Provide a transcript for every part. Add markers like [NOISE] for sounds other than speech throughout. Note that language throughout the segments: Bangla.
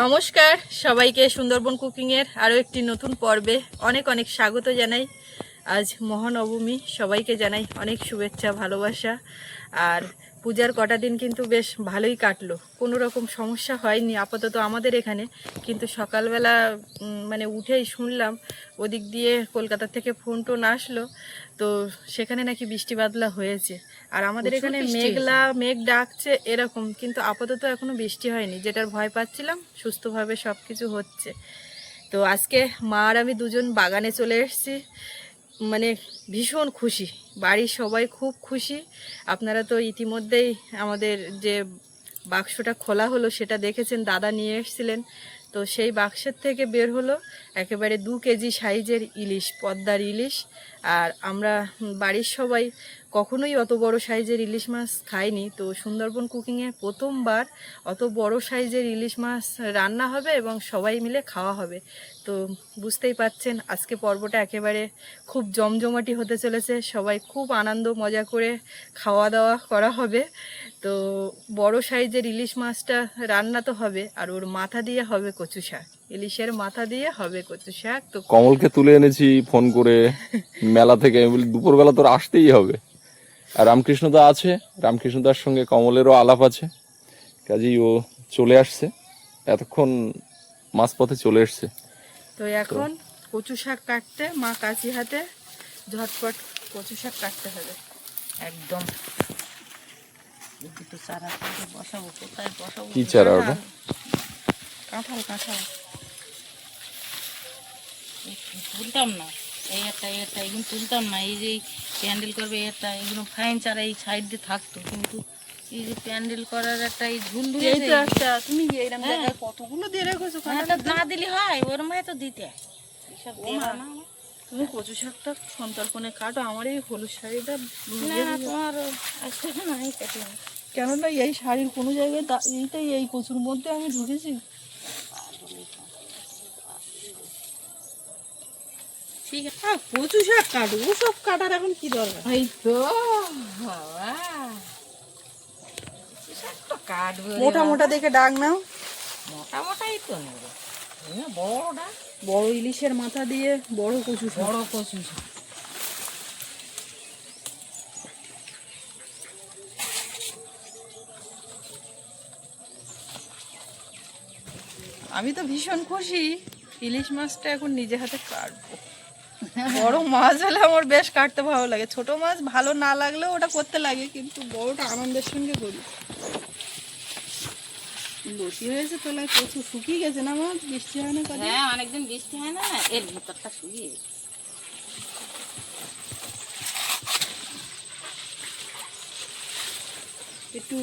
নমস্কার, সবাইকে সুন্দরবন কুকিংয়ের আরও একটি নতুন পর্বে অনেক অনেক স্বাগত জানাই। আজ মহানবমী, সবাইকে জানাই অনেক শুভেচ্ছা, ভালোবাসা। আর পূজার কটা দিন কিন্তু বেশ ভালোই কাটলো। কোনো রকম সমস্যা হয়নি আপাতত আমাদের এখানে। কিন্তু সকালবেলা মানে উঠেই শুনলাম ওদিক দিয়ে কলকাতা থেকে ফোন টোন আসলো তো সেখানে নাকি বৃষ্টি বাদলা হয়েছে। আর আমাদের এখানে মেঘলা মেঘ ডাকছে এরকম কিন্তু আপাতত এখনও বৃষ্টি হয়নি। যেটার ভয় পাচ্ছিলাম সুস্থভাবে সব কিছু হচ্ছে। তো আজকে মা আর আমি দুজন বাগানে চলে এসেছি। মানে ভীষণ খুশি। বাড়ির সবাই খুব খুশি। আপনারা তো ইতিমধ্যেই আমাদের যে বাক্সটা খোলা হলো সেটা দেখেছেন, দাদা নিয়ে এসেছিলেন। তো সেই বাক্সের থেকে বের হলো একেবারে দু কেজি সাইজের ইলিশ, পদ্মার ইলিশ। আর আমরা বাড়ির সবাই কখনোই অত বড় সাইজের ইলিশ মাছ খাইনি। তো সুন্দরবন কুকিংয়ে প্রথমবার অত বড় সাইজের ইলিশ মাছ রান্না হবে এবং সবাই মিলে খাওয়া হবে। তো বুঝতেই পাচ্ছেন, আজকে পর্বটা একেবারে খুব জমজমাটি হতে চলেছে। সবাই খুব আনন্দ, মজা করে খাওয়া দাওয়া করা হবে। তো বড় সাইজের ইলিশ মাছটা রান্না তো হবে, আর ওর মাথা দিয়ে হবে কচু শাক। ইলিশের মাথা দিয়ে হবে কচু শাক, তো কমলকে তুলে এনেছি ফোন করে মেলা থেকে। বলি, দুপুরবেলা তোর আসতেই হবে। আর রামকৃষ্ণদা আছে, রামকৃষ্ণদার সঙ্গে কমলেরও আলাপ আছে। কাজেই ও চলে আসছে। এতক্ষণ মাঝপথে চলে এসছে। তো এখন কচু শাক কাটতে মা কাশি হাতে ঝটপট কচু শাক কাটতে হবে। একদম। এই দুটো চারা বসাবো কোথায় বসাবো? কি চারা ওটা? কাঁঠাল কাঁঠাল। তুলতাম না? এই একটা একটা এগুলো তুলতাম না। এই যে প্যান্ডেল করবে একটা এগুলো ফাইন চারা এই সাইড দিয়ে থাকতো কিন্তু এই যে প্যান্ডেল করার একটা এই ঝুল এই তো একটা তুমি এইরকম হ্যাঁ। জায়গায় কতগুলো দিয়ে রেখেছো না দিলে হয় ওরম হয় তো দিতে। এসব দেওয়া না। তুমি কচু শাকটা সন্তর্পণে কাটো আমার এই হলুদ শাড়িটা না তোমার না কেটে কেননা এই শাড়ির কোনো জায়গায় এইটাই এই কচুর মধ্যে আমি ঢুকেছি? ঠিক আছে। কচু শাক কাটো সব কাটার এখন কি দরকার? এই তো বাবা এসব তো কাটবো মোটা মোটা দেখে ডাক নাও। মোটা মোটাই তো নেব। বড়টা। বড় ইলিশের মাথা দিয়ে বড় কচু বড় কচু আমি তো ভীষণ খুশি ইলিশ মাছটা এখন নিজে হাতে কাটবো। বড় মাছ হলে আমার বেশ কাটতে ভালো লাগে। ছোট মাছ ভালো না লাগলেও ওটা করতে লাগে কিন্তু বড়টা আনন্দের সঙ্গে করি। বসি হয়েছে তোলায় প্রচুর শুকিয়ে গেছে না মাছ বৃষ্টি হয় না হ্যাঁ অনেকদিন বৃষ্টি হয় না এর ভিতরটা শুকিয়ে গেছে। একটু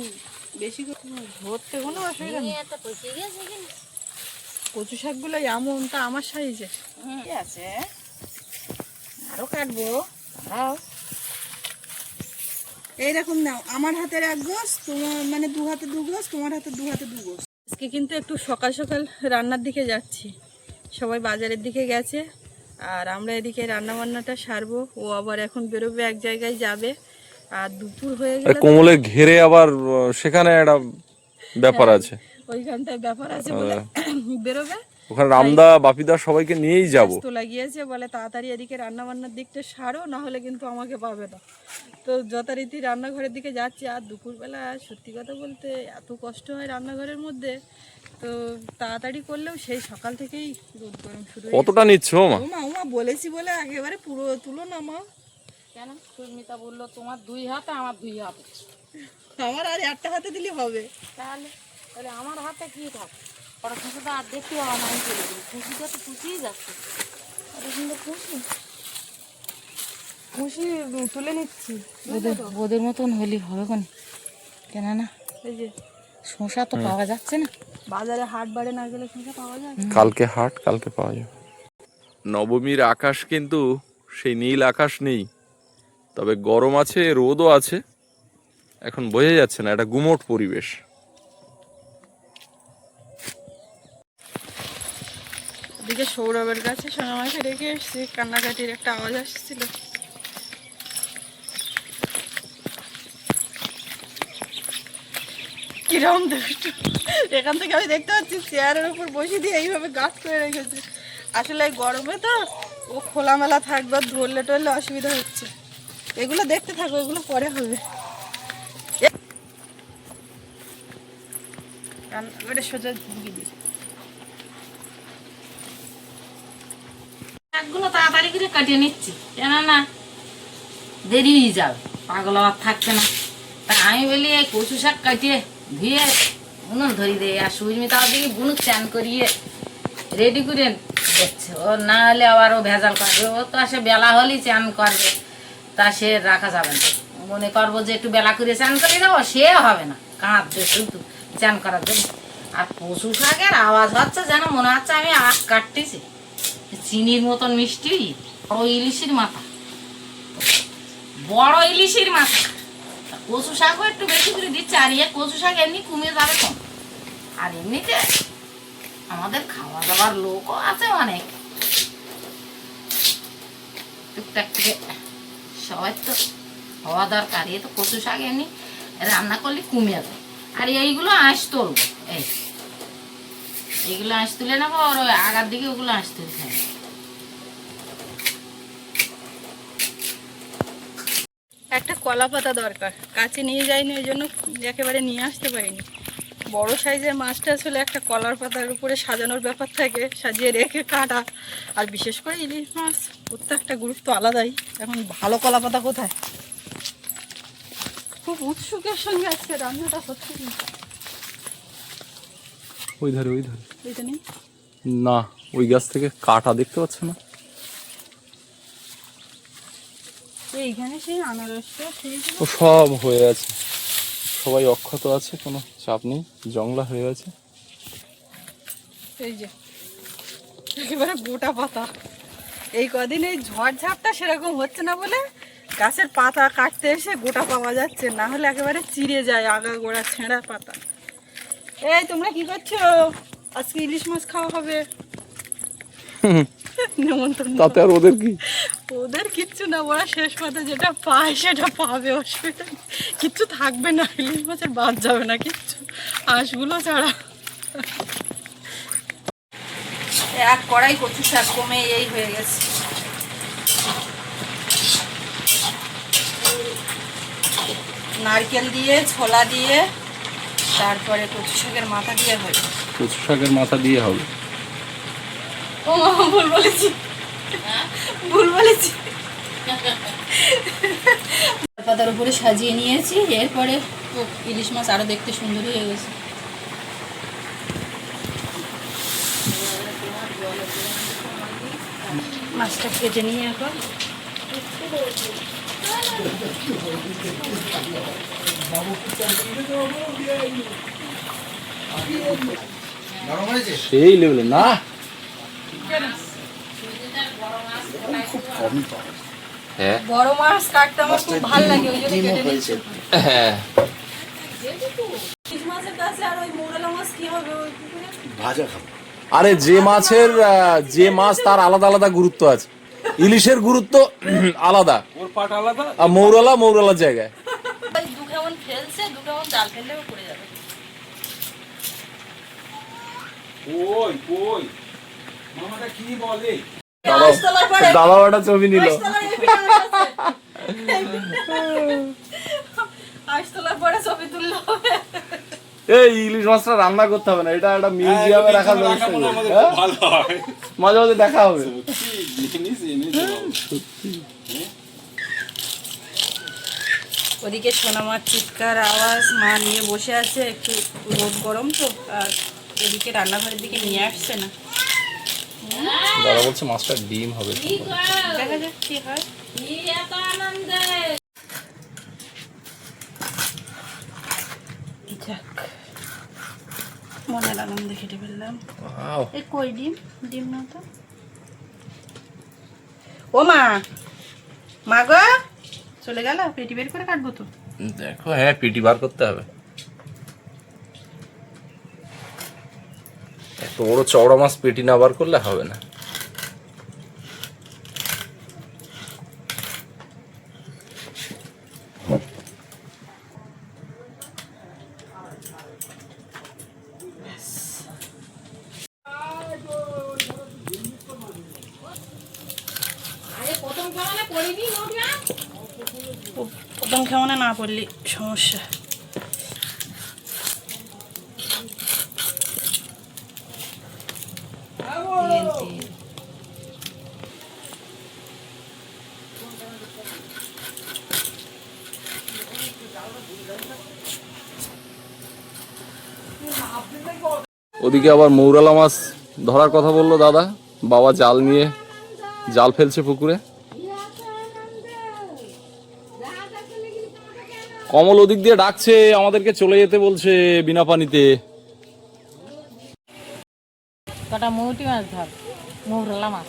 বেশি করে ধরতে কোনো অসুবিধা নেই। কচু শাকগুলো এমনটা আমার সাইজে। ঠিক আছে? আরও কাটবো। দাঁড়াও। এইরকম নাও। আমার হাতের এক গোস তোমার মানে দু হাতে দু গোস তোমার হাতে দু হাতে দু গোস আজকে কিন্তু একটু সকাল সকাল রান্নার দিকে যাচ্ছি। সবাই বাজারের দিকে গেছে আর আমরা এদিকে রান্না বান্নাটা সারবো। ও আবার এখন বেরোবে এক জায়গায় যাবে। আর দুপুর হয়ে আরে গেলে কোমলের ঘেরে আবার সেখানে একটা ব্যাপার আছে। ওইখানটায় ব্যাপার আছে বলে বেরোবে। ওখানে রামদা বাপিদা সবাইকে নিয়েই যাব। তো লাগিয়েছে বলে তাড়াতাড়ি এদিকে রান্না বান্নার দিকটা সারো না হলে কিন্তু আমাকে পাবে না। তো যথারীতি রান্নাঘরের দিকে যাচ্ছি আর দুপুরবেলা সত্যি কথা বলতে এত কষ্ট হয় রান্নাঘরের মধ্যে তো তাড়াতাড়ি করলেও সেই সকাল থেকেই রোদ গরম শুরু কতটা নিচ্ছ মা? মা মা বলেছি বলে একেবারে পুরো তুলো না মা। কেন? সুস্মিতা বলল তোমার দুই হাতে আমার দুই হাতে। আমার আর একটা হাতে দিলে হবে। তাহলে তাহলে আমার হাতে কি থাকে? ওরা খুশি তো আর দেখতে পাওয়া না আমি চলে গেলি খুশিটা তো খুশিই যাচ্ছে। এত সুন্দর খুশি খুশি তুলে নিচ্ছি। ওদের ওদের মতন হলি হবে কোন? কেন না এই যে। শশা তো পাওয়া যাচ্ছে না। বাজারে হাট বাড়ে না গেলে পাওয়া যায়? কালকে হাট কালকে পাওয়া যাবে নবমীর আকাশ কিন্তু সেই নীল আকাশ নেই। তবে গরম আছে রোদও আছে। এখন বোঝা যাচ্ছে না এটা গুমোট পরিবেশ। এদিকে সৌরভের কাছে সোনামাকে রেখে এসেছি। কান্নাকাটির একটা আওয়াজ আসছিল। কিরম দুষ্টু। এখান থেকে আমি দেখতে পাচ্ছি চেয়ারের উপর বসে দিয়ে এইভাবে গাছ করে রেখেছে। আসলে গরমে তো ও খোলামেলা থাকবে, ধরলে টরলে অসুবিধা হচ্ছে। এগুলো দেখতে থাকো, এগুলো পরে হবে। সোজা ঢুকিয়ে দিই। শাকগুলো তাড়াতাড়ি করে কাটিয়ে নিচ্ছি। কেন না দেরি হয়ে যাবে, পাগল আর থাকছে না। তা আমি বলি, এই কচু শাক কাটিয়ে ধুয়ে উনুন ধরি দে, আর সুজমি তাও দিকে বুনুক চান করিয়ে রেডি করে দেখছে ও না হলে আবার ও ভেজাল করবে। ও তো আসে বেলা হলেই চান করবে, তা সে রাখা যাবে না। মনে করব যে একটু বেলা করে চান করে দেবো, সে হবে না। কাঁদবে শুধু চান করার জন্য। আর পশু শাকের আওয়াজ হচ্ছে যেন মনে হচ্ছে আমি আখ কাটতেছি। চিনির মতন মিষ্টি, বড় ইলিশের মাথা। বড় ইলিশের মাথা। কচু শাকও একটু বেশি করে দিচ্ছে, আর ইয়ে কচু শাক এমনি কমে যাবে কম। আর এমনিতে আমাদের খাওয়া দাওয়ার লোকও আছে অনেক। টুকটাক থেকে সবাই তো হওয়া দরকার। এ তো কচু শাক এমনি রান্না করলে কমে যাবে আর এইগুলো আঁশ তুলবো, এই। এইগুলো আঁশ তুলে নেব, আর ওই আগার দিকে ওগুলো আঁশ তুলতে হবে একটা কলা পাতা দরকার। কাছে নিয়ে যাইনি ওই জন্য একেবারে নিয়ে আসতে পারিনি। বড় সাইজের মাছটা আসলে একটা কলার পাতার উপরে সাজানোর ব্যাপার থাকে সাজিয়ে রেখে কাটা। আর বিশেষ করে ইলিশ মাছ প্রত্যেকটা গুরুত্ব আলাদাই। এখন ভালো কলা পাতা কোথায়? খুব উৎসুকের সঙ্গে আজকে রান্নাটা হচ্ছে ওই ধারে ওই ধারে। না ওই গাছ থেকে কাটা দেখতে পাচ্ছ না? এইখানে সেই আনারসটা ও সব হয়ে আছে। সবাই অক্ষত আছে কোনো চাপ নেই। জংলা হয়ে আছে। এই যে একেবারে গোটা পাতা। এই কদিন এই ঝড়ঝাপটা সেরকম হচ্ছে না বলে গাছের পাতা কাটতে এসে গোটা পাওয়া যাচ্ছে। না হলে একেবারে চিড়ে যায় আগা গোড়া ছেঁড়া পাতা। এই তোমরা কি করছ? আজকে ইলিশ মাছ খাওয়া হবে। নেমন্তন্ন। তাতে আর ওদের কি? ওদের কিচ্ছু না ওরা শেষ পাতে যেটা পায় সেটা পাবে অসুবিধা কিচ্ছু থাকবে না ইলিশ মাছের বাদ যাবে না কিচ্ছু। আঁশগুলো ছাড়া। এক কড়াই কচু শাক কমে এই হয়ে গেছে। নারকেল দিয়ে ছোলা দিয়ে তারপরে কচু শাকের মাথা দিয়ে হয় কচু শাকের মাথা দিয়ে হবে। ও বলেছি। ভুল বলেছি। পাতার উপরে সাজিয়ে নিয়েছি এরপরে ইলিশ মাছ আরও দেখতে সুন্দর হয়ে গেছে। মাছটা কেটে নিয়ে এখন। সেই লেভেলে না। হ্যাঁ। বড় মাছ কাটতে আমার খুব ভালো লাগে ওই জন্য কেটে নিচ্ছি। হ্যাঁ। কাছে আর ওই মৌরলা মাছ কি হবে ওই পুকুরে ভাজা খাব। আরে যে মাছের যে মাছ তার আলাদা আলাদা গুরুত্ব আছে। ইলিশের গুরুত্ব [CLEARS THROAT] আলাদা। আর মৌরলা মৌরলার জায়গায়। ফেলছে পড়ে যাবে। ওই ওই মামাটা কি বলে? ছবি নিল। এই ইলিশ মাছটা রান্না করতে হবে না এটা একটা মিউজিয়ামে রাখার ব্যবস্থা হ্যাঁ? খুব ভালো হয়। মাঝে মাঝে দেখা হবে। ওদিকে সোনামার চিৎকার আওয়াজ মা নিয়ে বসে আছে একটু রোদ গরম তো আর এদিকে রান্নাঘরের দিকে নিয়ে আসছে না। দাদা বলছে মাছটা ডিম হবে হয়। মনের আনন্দে ফেললাম. এই কই ডিম? ডিম না তো? ও মা মা গো চলে গেল পেটি বের করে কাটবো তো। দেখো হ্যাঁ পিটি বার করতে হবে। তো বড় চওড়া মাছ পেটি না বার করলে হবে না। প্রথম খেমনে না পড়লি সমস্যা। ওদিকে আবার মৌরালা মাছ ধরার কথা বলল দাদা। বাবা জাল নিয়ে জাল ফেলছে পুকুরে। কমল ওদিক দিয়ে ডাকছে আমাদেরকে চলে যেতে বলছে বিনা পানিতে। কটা মৌটি মাছ ধর মৌরলা মাছ।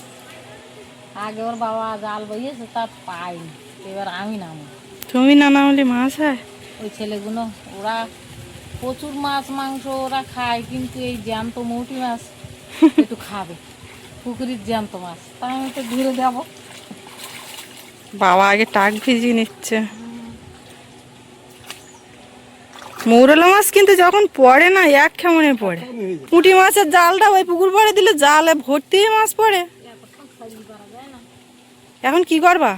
আগে ওর বাবা জাল বইয়েছে তা পাইনি। এবার আমি নামো তুমি না নামলে মাছ হয়? ওই ছেলেগুলো, ওরা প্রচুর মাছ, মাংস ওরা খায়, কিন্তু এই জ্যান্ত মৌটি মাছ একটু খাবে। পুকুরির জ্যান্ত মাছ। তা আমি তো ঘুরে যাব বাবা আগে টাক ভিজিয়ে নিচ্ছে। মৌরলা মাছ কিন্তু যখন পড়ে না, এক কেমনে পড়ে। পুঁটি মাছের জালটা ওই পুকুর পাড়ে দিলে জালে ভর্তি মাছ পড়ে। এখন কি করবা?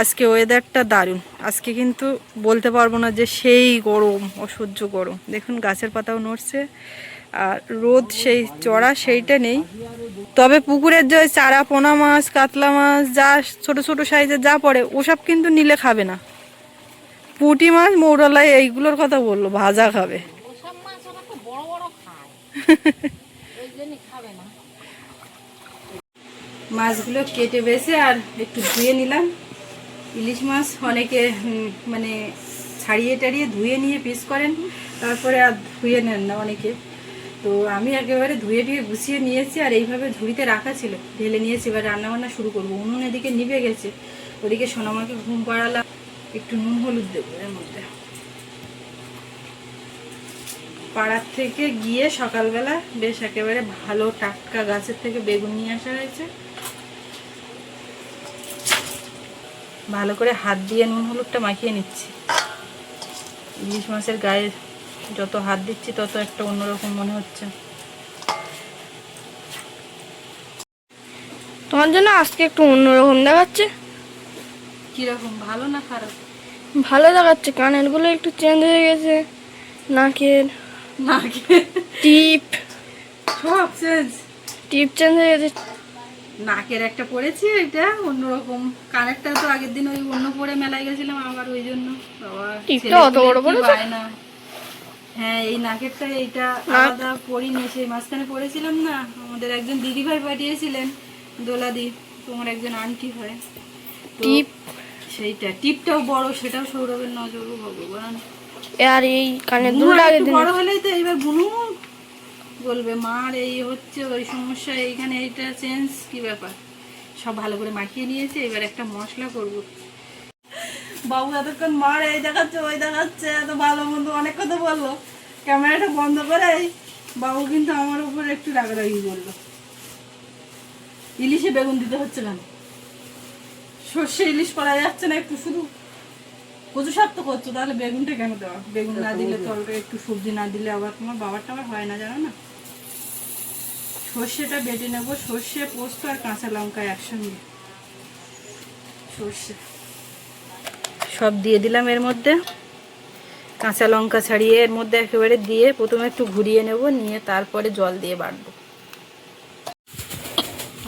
আজকে ওয়েদারটা দারুণ। আজকে কিন্তু বলতে পারব না যে সেই গরম অসহ্য গরম। দেখুন গাছের পাতাও নড়ছে আর রোদ সেই চড়া সেইটা নেই। তবে পুকুরের যে চারা পোনা মাছ কাতলা মাছ যা ছোট ছোট সাইজের যা পড়ে ওসব কিন্তু নিলে খাবে না। পুঁটি মাছ মৌরলায় এইগুলোর কথা বলল ভাজা খাবে। [LAUGHS] মাছগুলো কেটে বেছে আর একটু ধুয়ে নিলাম। ইলিশ মাছ অনেকে মানে ছাড়িয়ে টাড়িয়ে ধুয়ে নিয়ে পিস করেন, তারপরে আর ধুয়ে নেন না অনেকে। তো আমি একেবারে ধুয়ে টুয়ে গুছিয়ে নিয়েছি আর এইভাবে ঝুড়িতে রাখা ছিল। ঢেলে নিয়েছি, এবার রান্নাবান্না শুরু করব। উনুন এদিকে নিভে গেছে। ওদিকে সোনামাকে ঘুম পাড়ালাম একটু নুন হলুদ দেবো এর মধ্যে। পাড়ার থেকে গিয়ে সকালবেলা বেশ একেবারে ভালো টাটকা গাছের থেকে বেগুন নিয়ে আসা হয়েছে। ভালো করে হাত দিয়ে নুন হলুদটা মাখিয়ে নিচ্ছি। ইলিশ মাছের গায়ে যত হাত দিচ্ছি তত একটা অন্যরকম মনে হচ্ছে। তোমার জন্য আজকে একটু অন্যরকম দেখাচ্ছে। কীরকম? ভালো না খারাপ? ভালো দেখাচ্ছে কানেরগুলো একটু চেঞ্জ হয়ে গেছে নাকের নাকের টিপ। সব চেঞ্জ। টিপ চেঞ্জ হয়ে গেছে। নাকের একটা পরেছি এটা অন্যরকম। কানেরটা তো আগের দিন ওই অন্য পরে মেলায় গেছিলাম আবার ওই জন্য। হ্যাঁ এই নাকেরটা এইটা আলাদা পরিনি সেই মাঝখানে পরেছিলাম না। আমাদের একজন দিদি ভাই পাঠিয়েছিলেন দোলাদি তোমার একজন আন্টি হয় টিপ? সেইটা টিপটাও বড় সেটাও সৌরভের নজর ভগবান। আর এই দিন। বড় হলেই তো এইবার বুনু বলবে মার এই হচ্ছে ওই সমস্যা এইখানে এইটা চেঞ্জ কি ব্যাপার? সব ভালো করে মাখিয়ে নিয়েছে এবার একটা মশলা করব। বাবু এতক্ষণ মার এই দেখাচ্ছে ওই দেখাচ্ছে এত ভালো মন্দ অনেক কথা বলল। ক্যামেরাটা বন্ধ করে বাবু কিন্তু আমার উপর একটু রাগারাগি করল। ইলিশে বেগুন দিতে হচ্ছে কেন? সর্ষে ইলিশ করা যাচ্ছে না একটু শুধু? কচু শাক তো করছ তাহলে বেগুনটা কেন দেওয়া? বেগুন না দিলে তরকারি একটু সবজি না দিলে আবার তোমার বাবারটা আবার হয় না জানো না? সর্ষেটা বেটে নেব। সর্ষে পোস্ত আর কাঁচা লঙ্কা একসঙ্গে। সর্ষে। সব দিয়ে দিলাম এর মধ্যে। কাঁচা লঙ্কা ছাড়িয়ে এর মধ্যে একেবারে দিয়ে প্রথমে একটু ঘুরিয়ে নেব নিয়ে তারপরে জল দিয়ে বাড়বো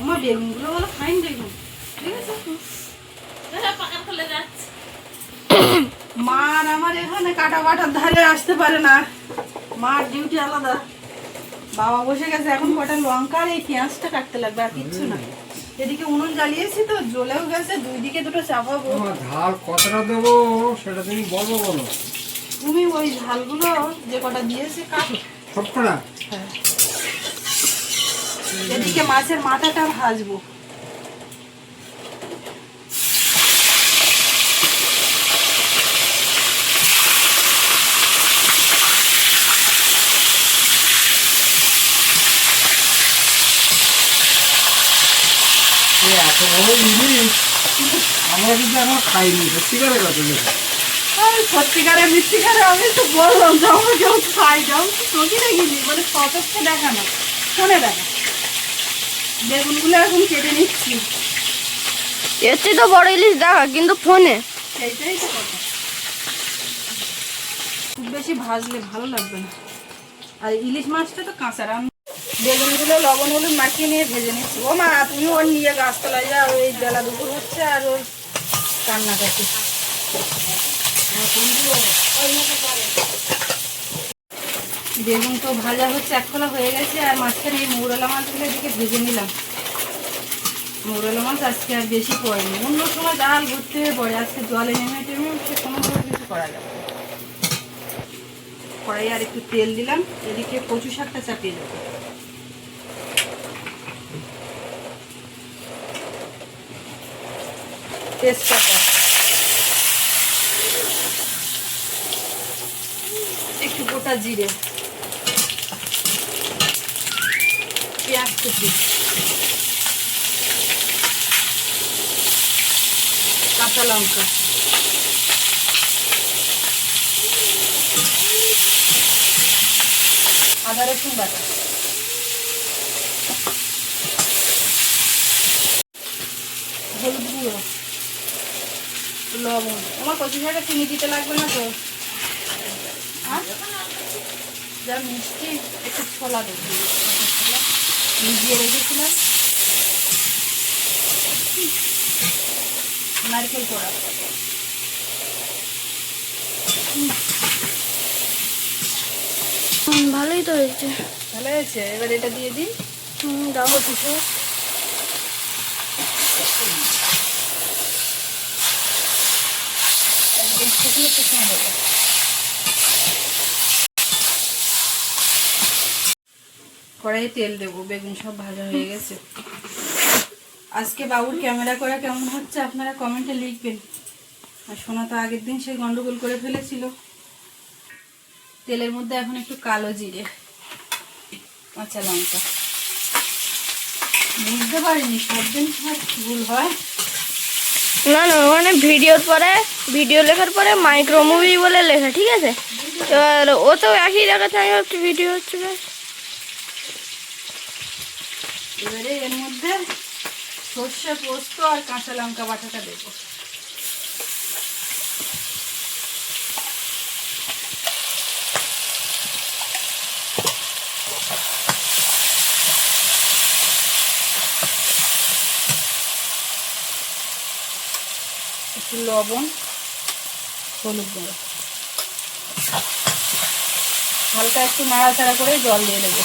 আমার বেগুনগুলো বলো ফাইন বেগুন ঠিক আছে মার আমার এখানে কাটা বাটার ধারে আসতে পারে না। মার ডিউটি আলাদা। বাবা বসে গেছে এখন কটা লঙ্কা আর এই পেঁয়াজটা কাটতে লাগবে আর কিচ্ছু না। এদিকে উনুন জ্বালিয়েছি তো জ্বলেও গেছে দুই দিকে দুটো চাপাবো। ঝাল কতটা দেবো সেটা তুমি বলব বলো। তুমি ওই ঝালগুলো যে কটা দিয়েছে কাটো। সব কটা এদিকে মাছের মাথাটা ভাজবো। ইলিশ আমরা কিন্তু এখন খাইনি সত্যিকারের কথা আমি সত্যিকারে মিথ্যিকারে আমি তো বললাম যে আমরা কেউ খাই যাও চোখে দেখিনি মানে সতর্ক দেখানো শোনে দেখা। বেগুনগুলো এখন কেটে নিচ্ছি। এর চেয়ে তো বড় ইলিশ দেখা কিন্তু ফোনে। সেইটাই তো কথা। খুব বেশি ভাজলে ভালো লাগবে না। আর ইলিশ মাছটা তো কাঁচা রান বেগুনগুলো, লবণ, হলুদ মাখিয়ে নিয়ে ভেজে নিচ্ছি। ও মা তুমি ওর নিয়ে গাছতলায় যাও, এই বেলা দুপুর হচ্ছে আর ওর কান্না কাটি বেগুন তো ভাজা হচ্ছে, এক খোলা হয়ে গেছে, আর মাঝখানে এই মৌরলা মাছগুলো এদিকে ভেজে নিলাম। মৌরলা মাছ আজকে আর বেশি পড়েনি। অন্য সময় ডাল ঘুরতে পড়ে, আজকে জলে নেমে টেমে উঠছে কোনোভাবে কিছু করা যাবে কড়াই আর একটু তেল দিলাম, এদিকে কচু শাকটা চাপিয়ে দেবো। তেজপাতা একটু গোটা জিরে। পেঁয়াজ কুচি। কাঁচা লঙ্কা। আদা রসুন বাটা। হলুদ গুঁড়ো। লবণ আমার কচি শাকে চিনি দিতে লাগবে না তো। হ্যাঁ? যা মিষ্টি একটু ছোলা দেবো। ভিজিয়ে রেখেছিলাম। নারকেল হুম, ভালোই তো হয়েছে। ভালো হয়েছে? এবার এটা দিয়ে দিই দাও। কিছু হবে কড়াইয়ে তেল দেবো, বেগুন সব ভাজা হয়ে গেছে। আজকে বাবুর ক্যামেরা করা কেমন হচ্ছে আপনারা কমেন্টে লিখবেন। আর সোনা তো আগের দিন সে গন্ডগোল করে ফেলেছিল। তেলের মধ্যে এখন একটু কালো জিরে, কাঁচা লঙ্কা। বুঝতে পারিনি, সব দিন ভুল হয়? না না ওখানে ভিডিওর পরে, ভিডিও লেখার পরে মাইক্রো মুভি বলে লেখা, ঠিক আছে? এবার ও তো একই দেখাচ্ছে আমি একটু ভিডিও হচ্ছে এবারে এর মধ্যে সর্ষে পোস্ত আর কাঁচা লঙ্কা বাটাটা দেবো একটু লবণ হলুদ গুঁড়ো। হালকা একটু নাড়াচাড়া করে জল দিয়ে দেবো।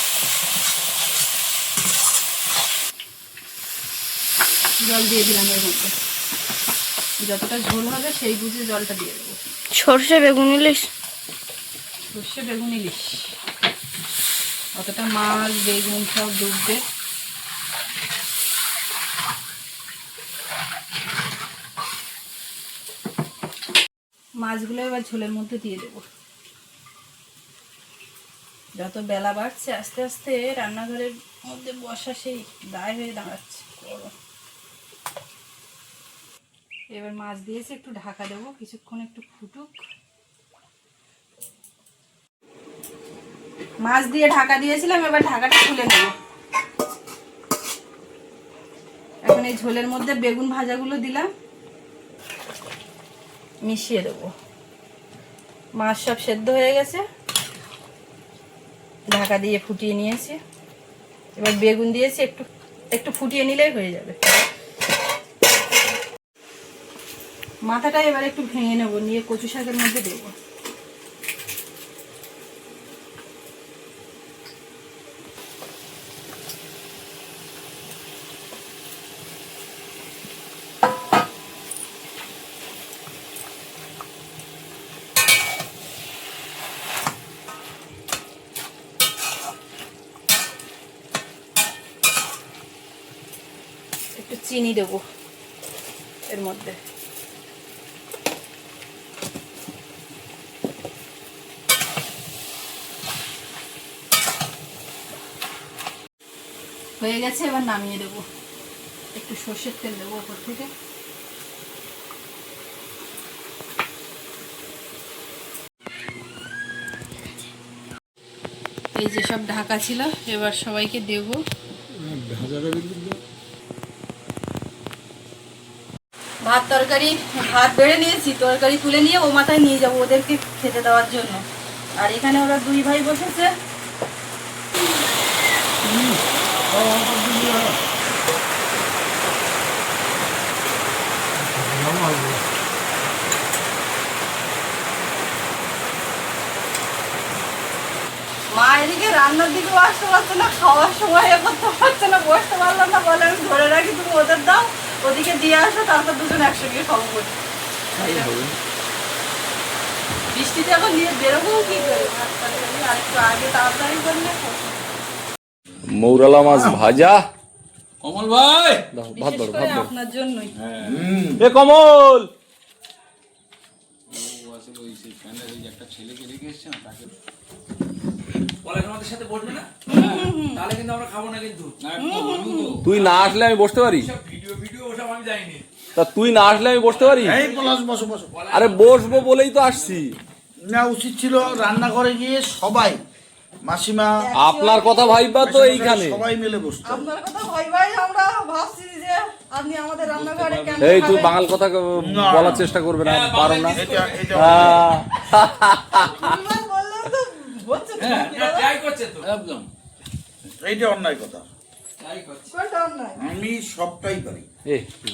জল দিয়ে দিলাম এর মধ্যে। যতটা ঝোল হবে সেই বুঝে জলটা দিয়ে দেবো। সর্ষে বেগুন ইলিশ? সর্ষে বেগুন ইলিশ। অতটা মাছ বেগুন সব ডুববে। মাছগুলো এবার ঝোলের মধ্যে দিয়ে দেবো। যত বেলা বাড়ছে, আস্তে আস্তে রান্নাঘরের মধ্যে বসা সেই দায় হয়ে দাঁড়াচ্ছে। এবার মাছ দিয়েছে, একটু ঢাকা দেবো, কিছুক্ষণ একটু ফুটুক। মাছ দিয়ে ঢাকা দিয়েছিলাম, এবার ঢাকাটা খুলে নেব। এখন এই ঝোলের মধ্যে বেগুন ভাজাগুলো দিলাম। মিশিয়ে দেবো। মাছ সব সেদ্ধ হয়ে গেছে। ঢাকা দিয়ে ফুটিয়ে নিয়েছি। এবার বেগুন দিয়েছি, একটু একটু ফুটিয়ে নিলেই হয়ে যাবে। মাথাটা এবার একটু ভেঙে নেব, নিয়ে কচু শাকের মধ্যে দেবো একটু চিনি দেবো এর মধ্যে। হয়ে গেছে, এবার নামিয়ে দেবো। একটু সর্ষের তেল দেবো ওপর থেকে। এই যে সব ঢাকা ছিল, এবার সবাইকে দেবো ভাজাটা কিন্তু ভাত তরকারি, ভাত বেড়ে নিয়েছি, তরকারি তুলে নিয়ে ও মাথায় নিয়ে যাব ওদেরকে খেতে দেওয়ার জন্য। আর এখানে ওরা দুই ভাই বসেছে। মা এদিকে রান্নার দিকেও আসতে পারছে না, খাওয়ার সময় করতে পারছে না, বসতে পারলাম না বলে আমি ধরে রাখি, তুমি ওদের দাও। ওদিকে দিয়ে আসো তারপর দুজন একসঙ্গে খাব বলি বৃষ্টিতে এখন নিয়ে বেরোবো কি করে? ভাত আর একটু আগে তাড়াতাড়ি করলে মৌরালা মাছ ভাজা। কমল ভাই! ভাত করে ভাত ধরো। আপনার জন্যই। এ কমল! আমাদের সাথে বসবে না? তাহলে কিন্তু আমরা খাব না কিন্তু। তুই না আসলে আমি বসতে পারি? ভিডিও ভিডিও ওসব আমি যাইনি তা তুই না আসলে আমি বসতে পারি? এই পলাশ বসো বসো। আরে বসবো বলেই তো আসছি। না উচিত ছিল রান্নাঘরে গিয়ে সবাই মাসিমা আপনার কথা ভাইবা তো এইখানে। সবাই মিলে বসতো। আপনার কথা ভাই ভাই আমরা ভাবছি যে আপনি আমাদের রান্নাঘরে কেন এই তুই বাঙাল কথা বলার চেষ্টা করবে না পারো না। [LAUGHS] ট্রাই করছে তো। একদম। এইটা অন্যায় কথা। অন্যায়? আমি সবটাই পারি।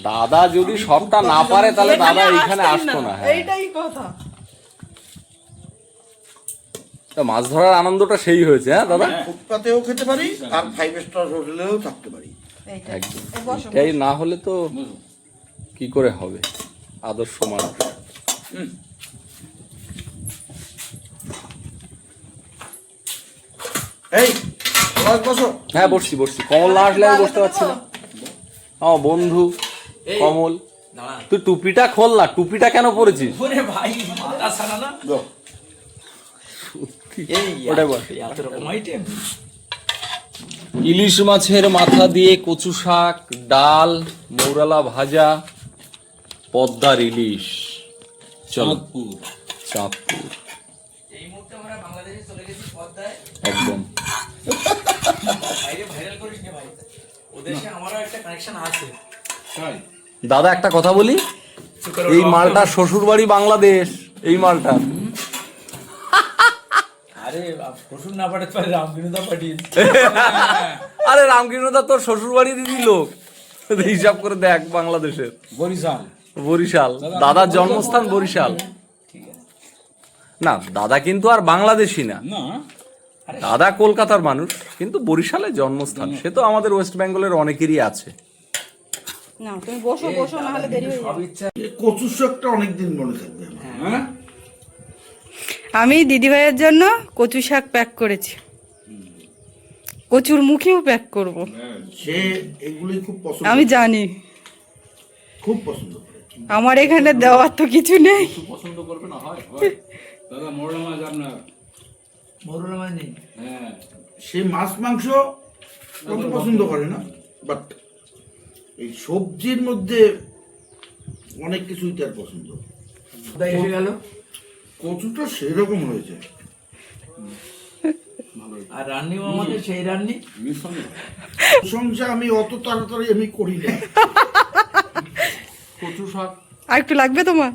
দাদা যদি সবটা না পারে তাহলে দাদা আসতেন আসতো না। হ্যাঁ। এইটাই কথা। মাছ ধরার আনন্দটা সেই হয়েছে হ্যাঁ দাদা? ফুটপাতেও খেতে পারি আর ফাইভ স্টার হোটেলেও থাকতে পারি। এইটাই। একদম। এই বসো, এই না হলে তো কি করে হবে? আদর্শ মানুষ। এই বসো হ্যাঁ বসছি বসছি। কমল না আসলে আমি বসতে পারছি না। আমার বন্ধু কমল। তুই টুপিটা খোল না টুপিটা কেন পরেছিস? ওরে ভাই মাথা সারা না? ইলিশ মাছের মাথা দিয়ে কচু শাক ডাল মৌরালা ভাজা পদ্মার ইলিশ। চাঁদপুর। এই মুহূর্তে আমরা বাংলাদেশে চলে গেছি পদ্মায়। একদম বাইরে ভাইরাল করিস নি ভাই ওদেশে আমারও একটা কানেকশন আছে। দাদা একটা কথা বলি? এই মালটা শ্বশুর বাড়ি বাংলাদেশ এই মালটা। আরে প্রচুর না পাঠাতে পারে রামবিনুদা পাঠিয়েছে। [LAUGHS] আরে রামকৃষ্ণদা তোর শ্বশুর বাড়ির দিদি লোক। হিসাব করে দেখ বাংলাদেশের। বরিশাল। বরিশাল। দাদার জন্মস্থান বরিশাল। না দাদা কিন্তু আর বাংলাদেশি না। না। দাদা কলকাতার মানুষ কিন্তু বরিশালে জন্মস্থান। সে তো আমাদের ওয়েস্ট বেঙ্গলের অনেকেরই আছে। না তুমি বসো বসো না হলে দেরি হয়ে যাবে। কচুর শাকটা অনেকদিন মনে থাকবে হ্যাঁ। আমি দিদিভাইয়ের জন্য কচু শাক প্যাক করেছি। কচুর মুখেও প্যাক করব। সে এগুলোই খুব পছন্দ আমি জানি। খুব পছন্দ আমার এখানে দেওয়ার তো কিছু নেই। মরুলা মাছ নেই। সে মাছ মাংস কত পছন্দ করে না? বাট এই সবজির মধ্যে অনেক কিছুই তার পছন্দ। এসে গেল? কচুটা সেরকম হয়েছে। আর রান্নি আমাদের সেই রান্নি? প্রশংসা আমি অত তাড়াতাড়ি আমি করি না। কচু শাক। আর একটু লাগবে তোমার?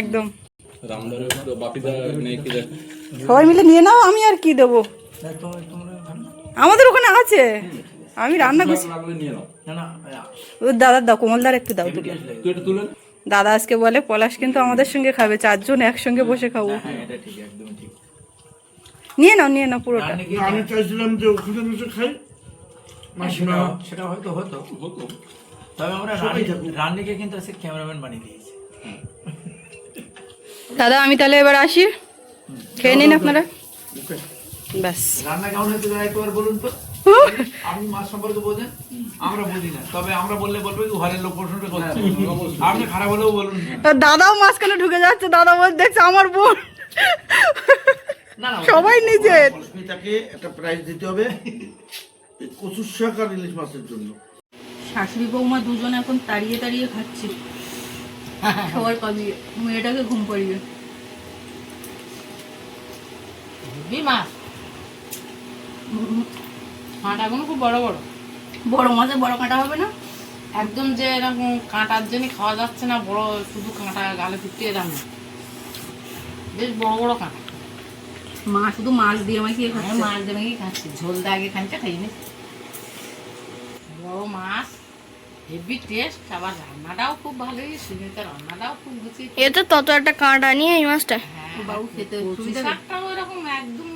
একদম। রামদারের বাপিদা মেয়েকে দেখ সবাই মিলে নিয়ে নাও আমি আর কি দেবো? আমাদের ওখানে আছে। আমি রান্না করছি। লাগলে নিয়ে নাও। না না দাদা দাও কোমলদার একটু দাও তুলে। দাদা আজকে বলে পলাশ কিন্তু আমাদের সঙ্গে খাবে চারজন একসঙ্গে বসে খাব। হ্যাঁ এটা ঠিক একদম ঠিক। নিয়ে নাও নিয়ে নাও পুরোটা। আমি চাইছিলাম যে ওখানে বসে খাই। মাসিমা সেটা হয়তো হতো হতো। তবে আমরা রান্নিকে কিন্তু আজকে ক্যামেরাম্যান বানিয়ে দিয়েছি। দাদা আমি তাহলে এবার আসি। খেয়ে নিন আপনারা। ব্যাস। রান্না কেমন হয়েছে একবার বলুন তো? আপনি মাছ সম্পর্কে বোঝেন? আমরা বুঝি না। তবে আমরা বললে বলব ঘরের লোক প্রশ্নটা করছে। আপনি খারাপ হলেও বলুন। দাদাও মাঝখানে ঢুকে যাচ্ছে দাদা বল দেখছে আমার বোন। না না সবাই নিজের। তাকে একটা প্রাইজ দিতে হবে কচুর শাক আর ইলিশ মাছের জন্য। শাশুড়ি বৌমা দুজন এখন তাড়িয়ে তাড়িয়ে খাচ্ছে। [LAUGHS] খাবার পাবিয়ে মেয়েটাকে ঘুম পাড়িয়ে। কি মাছ? কাঁটাগুলো খুব বড় বড়। বড় মাছে বড় কাঁটা হবে না? একদম যে এরকম কাঁটার জন্য খাওয়া যাচ্ছে না বড় শুধু কাঁটা গালে ফুটতে এরকম না। বেশ বড় বড় কাঁটা। মা শুধু মাছ দিয়ে মাখিয়ে আমি মাছ দেবে কি খাচ্ছি। ঝোল দিয়ে আগে খানিটা খাইনি বড় মাছ। হেভি টেস্ট আবার রান্নাটাও খুব ভালোই সুমিতা রান্নাটাও খুব গুছিয়ে এ তো তত একটা কাঁটা নিয়ে এই মাছটা। হ্যাঁ বাবু খেতে সুবিধা একদম